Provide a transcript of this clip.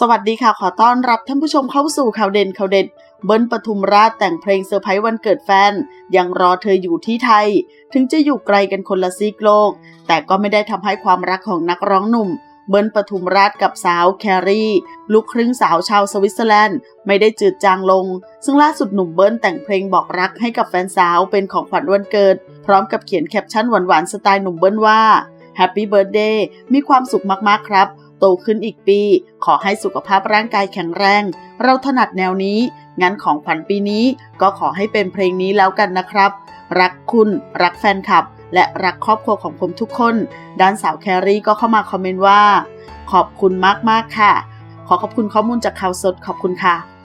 สวัสดีค่ะ ขอต้อนรับท่านผู้ชมเข้าสู่ข่าวเด่นข่าวเด็ด เบิ้ลปทุมราชแต่งเพลงเซอร์ไพรส์วันเกิดแฟน ยังรอเธออยู่ที่ไทย ถึงจะอยู่ไกลกันคนละซีกโลก แต่ก็ไม่ได้ทำให้ความรักของนักร้องหนุ่ม เบิ้ลปทุมราชกับสาวแครีลูกครึ่งสาวชาวสวิตเซอร์แลนด์ ไม่ได้จืดจางลง ซึ่งล่าสุดหนุ่มเบิ้ลแต่งเพลงบอกรักให้กับแฟนสาวเป็นของขวัญวันเกิด พร้อมกับเขียนแคปชั่นหวานๆสไตล์หนุ่มเบิ้ลว่า Happy Birthday มีความสุขมากๆครับ โตขึ้นอีกปี ขอให้สุขภาพร่างกายแข็งแรง เราถนัดแนวนี้ งั้นของขวัญปีนี้ก็ขอให้เป็นเพลงนี้แล้วกันนะครับ รักคุณ รักแฟนคลับ และรักครอบครัวของผมทุกคน ด้านสาวแครี่ก็เข้ามาคอมเมนต์ว่า ขอบคุณมากๆค่ะ ขอขอบคุณข้อมูลจากข่าวสดขอบคุณค่ะ